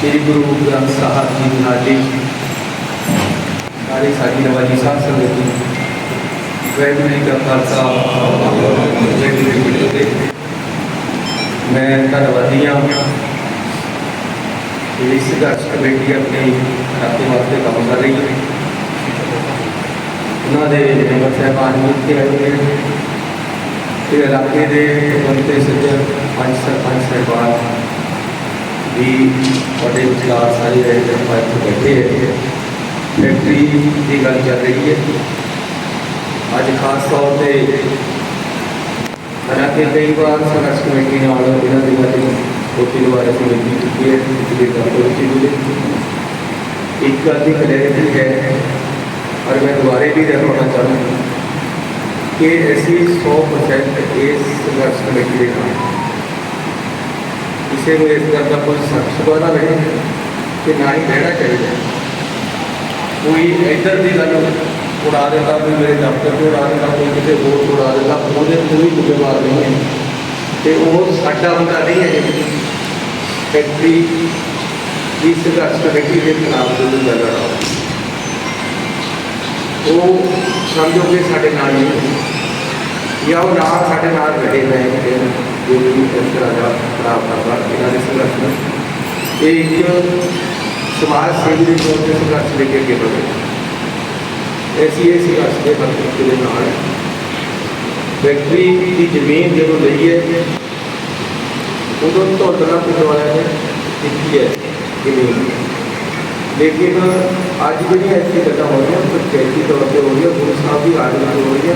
ਸ੍ਰੀ ਗੁਰੂ ਗ੍ਰੰਥ ਸਾਹਿਬ ਜੀ ਦੀ ਹਾਜ਼ਰੀ ਸਾਰੀ ਸਾਡੀ ਨਵਾਜੀ ਸਾਹਿਬ ਸੰਗਤ ਜੀ, ਵੈਗੁਰੂ ਜੀ ਦਾ ਖਾਲਸਾ, ਵੈਗੁਰੂ ਜੀ ਕੀ ਫਤਿਹ। ਮੈਂ ਧੰਨਵਾਦੀ ਹਾਂ ਕਿ ਇਸ ਸੰਘਰਸ਼ ਕਮੇਟੀ ਆਪਣੇ ਇਲਾਕੇ ਵਾਸਤੇ ਕੰਮ ਕਰ ਰਹੀ ਹੈ। ਉਹਨਾਂ ਦੇ ਮੈਂਬਰ ਸਾਹਿਬਾਨ ਵੀ ਇੱਥੇ ਆਏ ਹੋਏ ਨੇ। ਤੇ ਇਲਾਕੇ ਦੇ ਬੰਦੇ ਸੱਜਣ ਪੰਜ ਸਰਪੰਚ ਸਾਹਿਬਾਨ ਵੀ ਤੁਹਾਡੇ ਵਿਚਾਰ ਸਾਰੇ ਰਹੇ ਨੇ ਇੱਥੇ ਬੈਠੇ ਹੈ ਫੈਕਟਰੀ ਦੀ ਗੱਲ ਚੱਲ ਰਹੀ ਹੈ ਅੱਜ ਖਾਸ ਤੌਰ ਤੇ ਹਾਲਾਂਕਿ ਕਈ ਵਾਰ ਸੰਘਰਸ਼ ਕਮੇਟੀ ਨਾਲ ਇਹਨਾਂ ਦੇ ਬਾਰੇ ਛੋਟੀ ਦੁਆਰਾ ਅਸੀਂ ਮਿਲਦੀ ਕੀਤੀ ਹੈ ਜਿਹਦੇ ਗੱਲ ਤੋਂ ਚੀਜ਼ ਇੱਕ ਗੱਲ ਦੀ ਕਲੈਰਿਟੀ ਹੈ ਔਰ ਮੈਂ ਦੁਬਾਰੇ ਵੀ ਦਿਖਾਉਣਾ ਚਾਹੁੰਦਾ ਕਿ ਅਸੀਂ 100% ਇਸ ਸੰਘਰਸ਼ ਕਮੇਟੀ ਦੇ ਨਾਲ इसके लिए इस गल का कोई संशोधन नहीं है कि ना ही रहना चाहिए कोई इधर भी गल उड़ा देता, कोई मेरे दफ्तर को उड़ा देता, कोई किसी होर को उड़ा देता उन्हें कोई जिम्मेवार नहीं है। तो वो साडा बंदा नहीं है फैक्ट्री की संघर्ष कमेटी के खिलाफ जो भी लड़ रहा वो समझो कि साढ़े नाल नहीं या वो ना साढ़े नाल रहे, मैं जो भी इस तरह का ਵੀ ਇਸ ਤਰ੍ਹਾਂ ਦਾ ਖਰਾਬ ਕਰਦਾ ਇਹਨਾਂ ਦੇ ਸੰਘਰਸ਼ ਨੂੰ ਇਹ ਇੱਕ ਸਮਾਜ ਸੇਵੀ ਦੇ ਤੌਰ ਤੇ ਸੰਘਰਸ਼ ਲੈ ਕੇ ਅੱਗੇ ਵਧੇ ਐਸੀ ਇਹ ਸੰਘਰਸ਼ ਦੇ ਮਤਲਬ ਦੇ ਨਾਲ ਫੈਕਟਰੀ ਦੀ ਜ਼ਮੀਨ ਜਦੋਂ ਲਈ ਹੈ ਉਦੋਂ ਤੁਹਾਡਾ ਪਿੰਡ ਵਾਲਿਆਂ ਨੇ ਦਿੱਤੀ ਹੈ ਜ਼ਮੀਨ ਲੇਕਿਨ ਅੱਜ ਜਿਹੜੀਆਂ ਐਸੀ ਗੱਲਾਂ ਹੋ ਰਹੀਆਂ ਪੰਚਾਇਤੀ ਤੌਰ ਤੇ ਹੋ ਰਹੀਆਂ ਗੁਰੂ ਸਾਹਿਬ ਦੀ ਆਦਤ ਹੋ ਰਹੀਆਂ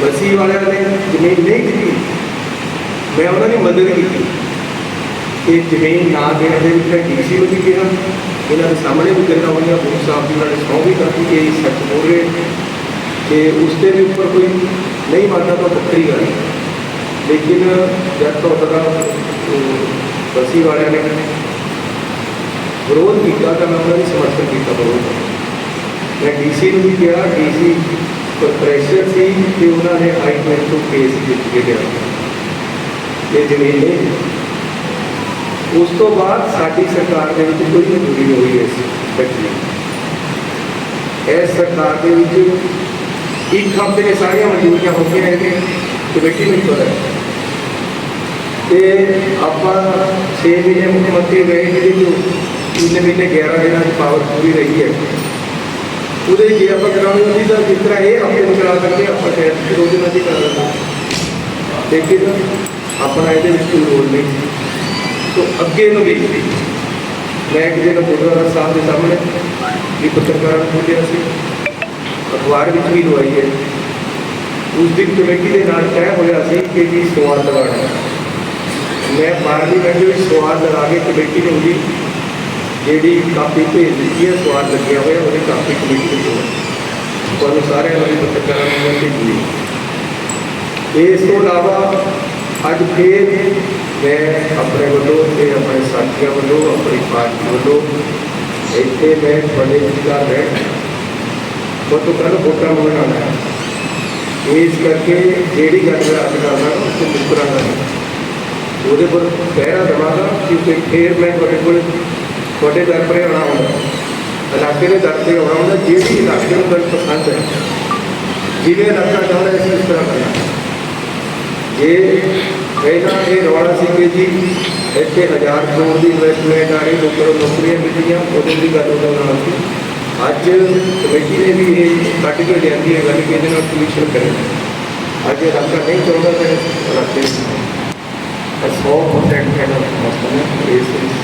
ਵਸੀ ਵਾਲਿਆਂ ਨੇ ਜ਼ਮੀਨ ਨਹੀਂ ਦਿੱਤੀ ਮੈਂ ਉਹਨਾਂ ਦੀ ਮਦਦ ਕੀਤੀ ਕਿ ਜ਼ਮੀਨ ਨਾ ਦੇਣ ਦੇ ਵਿੱਚ ਡੀਸੀ ਨੂੰ ਵੀ ਕਿਹਾ ਇਹਨਾਂ ਦੇ ਸਾਹਮਣੇ ਵੀ ਗੱਲਾਂ ਹੋਈਆਂ ਗੁਰੂ ਸਾਹਿਬ ਜੀ ਨਾਲ ਸੌ ਵੀ ਕਰਤੀ ਕਿ ਇਹ ਸੱਚ ਬੋਲ ਰਹੇ ਕਿ ਉਸ ਦੇ ਵੀ ਉੱਪਰ ਕੋਈ ਨਹੀਂ ਮੰਨਦਾ ਤਾਂ ਵੱਖਰੀ ਗੱਲ ਹੈ। ਲੇਕਿਨ ਜਦ ਤੋਂ ਪਤਾ ਵਸੀ ਵਾਲਿਆਂ ਨੇ ਵਿਰੋਧ ਕੀਤਾ ਤਾਂ ਮੈਂ ਉਹਨਾਂ ਦੀ ਸਮਰਥਨ ਕੀਤਾ ਵਿਰੋਧ ਮੈਂ ਡੀਸੀ ਨੂੰ ਵੀ ਕਿਹਾ ਡੀਸੀ ਪ੍ਰੈਸ਼ਰ ਸੀ ਕਿ ਉਹਨਾਂ ਨੇ ਹਾਈ ਕੋਰਟ ਤੋਂ ਕੇਸ ਜਿੱਤ ਕੇ ਗਿਆ ਇਹ ਜ਼ਮੀਨ ਨਹੀਂ ਉਸ ਤੋਂ ਬਾਅਦ ਸਾਡੀ ਸਰਕਾਰ ਦੇ ਵਿੱਚ ਕੋਈ ਮਨਜ਼ੂਰੀ ਨਹੀਂ ਹੋਈ ਇਸ ਫੈਕਟਰੀ ਇਸ ਸਰਕਾਰ ਦੇ ਵਿੱਚ ਇੱਕ ਹਫ਼ਤੇ ਦੇ ਸਾਰੀਆਂ ਮਨਜ਼ੂਰੀਆਂ ਹੋ ਗਈਆਂ ਨੇ ਕਮੇਟੀ ਵਿੱਚ ਪਤਾ ਤੇ ਆਪਾਂ 6 ਮਹੀਨੇ ਮੁੱਖ ਮੰਤਰੀ ਰਹੇ ਜਿਹਦੇ ਵਿੱਚ ਤਿੰਨ ਮਹੀਨੇ 11 ਦਿਨਾਂ ਦੀ ਪਾਵਰ ਪੂਰੀ ਰਹੀ ਹੈ ਉਹਦੇ ਜੇ ਆਪਾਂ ਕਰਾਉਣੀ ਹੁੰਦੀ ਤਾਂ ਜਿਸ ਤਰ੍ਹਾਂ ਇਹ ਆਪਣੇ ਨੂੰ ਕਰਾ ਸਕਦੇ ਆਪਾਂ ਸ਼ਾਇਦ ਰੋਜ਼ ਨਾ ਦੀ ਕਰ ਲੈਂਦੇ ਲੇਕਿਨ ਆਪਣਾ ਇਹਦੇ ਵਿੱਚ ਕੋਈ ਰੋਲ ਨਹੀਂ। ਸੋ ਅੱਗੇ ਨੂੰ ਵੀ ਮੈਂ ਕਿਸੇ ਨੂੰ ਗੁਰਦੁਆਰਾ ਸਾਹਿਬ ਦੇ ਸਾਹਮਣੇ ਵੀ ਪੱਤਰਕਾਰਾਂ ਨੂੰ ਬੋਲਿਆ ਸੀ। ਅਖਬਾਰ ਵਿੱਚ ਵੀ ਲਵਾਈ ਹੈ। ਉਸ ਦਿਨ ਕਮੇਟੀ ਦੇ ਨਾਲ ਤੈਅ ਹੋਇਆ ਸੀ ਕਿ ਜੀ ਸਵਾਲ ਲਗਾਉਣਾ ਮੈਂ ਬਾਰਵੀਂ ਦੇ ਵਿੱਚ ਸਵਾਲ ਲਗਾ ਕੇ ਕਮੇਟੀ ਨੂੰ ਵੀ ਜਿਹੜੀ ਕਾਪੀ ਭੇਜ ਦਿੱਤੀ ਹੈ ਸਵਾਲ ਲੱਗਿਆ ਹੋਇਆ ਉਹਦੀ ਕਾਪੀ ਕਮੇਟੀ ਨੂੰ ਦਿਓ। ਤੁਹਾਨੂੰ ਸਾਰਿਆਂ ਨੂੰ ਵੀ ਪੱਤਰਕਾਰਾਂ ਨੂੰ ਮੈਂ ਭੇਜੀ ਹੈ। ਇਸ ਤੋਂ ਇਲਾਵਾ ਅੱਜ ਫੇਰ ਮੈਂ ਆਪਣੇ ਵੱਲੋਂ ਤੇ ਆਪਣੇ ਸਾਥੀਆਂ ਵੱਲੋਂ ਆਪਣੀ ਪਾਰਟੀ ਵੱਲੋਂ ਇੱਥੇ ਮੈਂ ਤੁਹਾਡੇ ਵਿਚਕਾਰ ਰਹਿ ਉਹ ਤੋਂ ਕੱਲ ਵੋਟਾਂ ਮੰਗਣ ਆਉਣਾ ਹੈ ਇਸ ਕਰਕੇ ਜਿਹੜੀ ਗੱਲ ਮੈਂ ਅੱਜ ਕਰਦਾ ਉਸ ਤੋਂ ਮੁਕਰਾਂਗਾ ਨਹੀਂ। ਉਹਦੇ ਪਰ ਪਹਿਰਾ ਦੇਵਾਂਗਾ ਕਿਉਂਕਿ ਫੇਰ ਮੈਂ ਤੁਹਾਡੇ ਕੋਲ ਤੁਹਾਡੇ ਦਰ ਪਰ ਆਉਣਾ ਹੁੰਦਾ ਇਲਾਕੇ ਦੇ ਦਰ ਤੇ ਆਉਣਾ ਹੁੰਦਾ ਜਿਹੜੀ ਇਲਾਕੇ ਨੂੰ ਗੱਲ ਪਸੰਦ ਹੈ ਜਿਵੇਂ ਇਲਾਕਾ ਚਾਹੁੰਦਾ ਅਸੀਂ ਉਸ ਤਰ੍ਹਾਂ ਕਰਨਾ ਜੇ ਪਹਿਲਾਂ ਇਹ ਰੌਲਾ ਸੀ ਕਿ ਜੀ ਇੱਥੇ ਹਜ਼ਾਰ ਕਰੋੜ ਦੀ ਇਨਵੈਸਟਮੈਂਟ ਆ ਰਹੀ ਲੋਕਾਂ ਨੂੰ ਨੌਕਰੀਆਂ ਮਿਲੀਆਂ ਉਹਦੇ ਦੀ ਗੱਲ ਉਹਦਾ ਨਾਲ ਸੀ ਅੱਜ ਕਮੇਟੀ ਨੇ ਵੀ ਇਹ ਕੱਢ ਕੇ ਲਿਆਂਦੀ ਹੈ ਗੱਲ ਕਿ ਇਹਦੇ ਨਾਲ ਕਮਿਸ਼ਨ ਕਰੇ ਅੱਜ ਇਹ ਇਲਾਕਾ ਨਹੀਂ ਚਾਹੁੰਦਾ ਤੇ ਇਲਾਕੇ ਤਾਂ 100% ਇਹਦਾ ਮਸਲਾ ਹੈ ਇਸ ਇਸ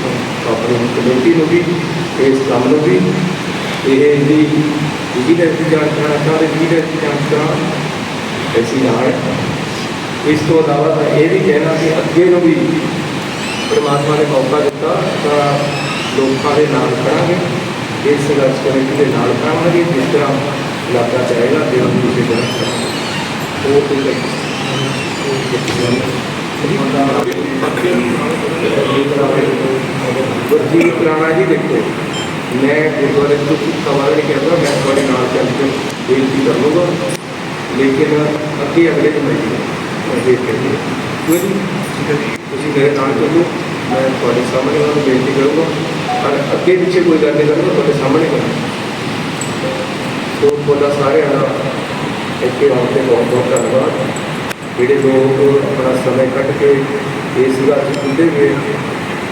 ਆਪਣੀ ਕਮੇਟੀ ਨੂੰ ਵੀ ਇਸ ਕੰਮ ਨੂੰ ਵੀ ਇਹ ਇਹਦੀ ਜਿਹਦੇ ਦੀ ਜਾਂਚ ਕਰਨਾ ਚਾਹੁੰਦੇ ਜਿਹਦੇ ਦੀ ਜਾਂਚ ਕਰਾਂ ਅਸੀਂ ਨਾਲ ਹੈ। ਇਸ ਤੋਂ ਇਲਾਵਾ ਮੈਂ ਇਹ ਵੀ ਕਹਿਣਾ ਕਿ ਅੱਗੇ ਨੂੰ ਵੀ ਪਰਮਾਤਮਾ ਨੇ ਮੌਕਾ ਦਿੱਤਾ ਤਾਂ ਲੋਕਾਂ ਦੇ ਨਾਲ ਖੜਾਂਗੇ ਇਸ ਸੰਘਰਸ਼ ਕਮੇਟੀ ਦੇ ਨਾਲ ਖੜਾਂਗੇ ਜਿਸ ਤਰ੍ਹਾਂ ਇਲਾਕਾ ਚਾਹੇਗਾ ਤੇ ਉਹ ਉਸੇ ਤਰ੍ਹਾਂ ਕਰਾਂਗੇ। ਉਹ ਕੋਈ गुरजीत राणा जी देखो मैं गुरुद्वारे बारे कुछ सवाल नहीं कहता मैं थोड़े नाल चल के बेनती कर लूँगा लेकिन अभी अगले कोई तुम मेरे नाल चलो मैं थोड़े सामने उन्होंने बेनती करूँगा और अगे पिछे कोई गल नहीं करूँगा थोड़े सामने करूँगा तो थोड़ा सारे एक बहुत बहुत धन्यवाद। ਜਿਹੜੇ ਲੋਕ ਆਪਣਾ ਸਮੇਂ ਕੱਢ ਕੇ ਇਸ ਗੱਲ ਚ ਹੁੰਦੇ ਹੋਏ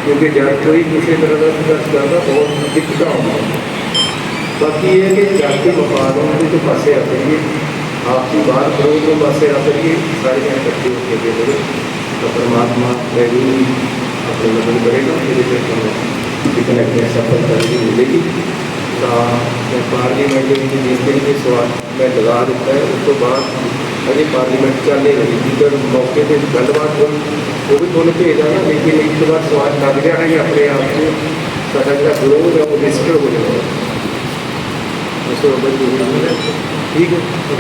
ਕਿਉਂਕਿ ਜਦ ਕੋਈ ਕਿਸੇ ਤਰ੍ਹਾਂ ਦਾ ਸੰਘਰਸ਼ ਕਰਦਾ ਬਹੁਤ ਦਿੱਕਤਾਂ ਆਉਂਦੀਆਂ ਬਾਕੀ ਇਹ ਹੈ ਕਿ ਜਾਤੀ ਵਪਾਰ ਨੂੰ ਦੇ ਤੋਂ ਪਾਸੇ ਆ ਕਰੀਏ ਆਪਸੀ ਬਾਤ ਕਰੋ ਤੋਂ ਪਾਸੇ ਆ ਕਰੀਏ ਸਾਰੇ ਜਣੇ ਇਕੱਠੇ ਹੋ ਕੇ ਅੱਗੇ ਵਧੋ ਤਾਂ ਪਰਮਾਤਮਾ ਜ਼ਰੂਰ ਆਪਣੀ ਮਦਦ ਕਰੇਗਾ ਇਹਦੇ ਤੇ ਤੁਹਾਨੂੰ ਇੱਕ ਨਾ ਇੱਕ ਸਫਲਤਾ ਵੀ ਮਿਲੇਗੀ ਤਾਂ ਮੈਂ ਪਾਰਲੀਮੈਂਟ ਦੇ ਵਿੱਚ ਜਿਸ ਦਿਨ ਵੀ ਸਵਾਲ ਮੈਂ ਲਗਾ ਦਿੱਤਾ ਹੈ ਉਸ ਤੋਂ ਬਾਅਦ अभी पार्लीमेंट चाहे रजिस्टर मौके पर गलबात हो वो भी थोड़े भेजा तो ना लेकिन एक तो बार सवाल लग जाना ही अपने आप को, साढ़ा जो ग्रोथ है वो रजिस्टर हो जाएगा ठीक है तो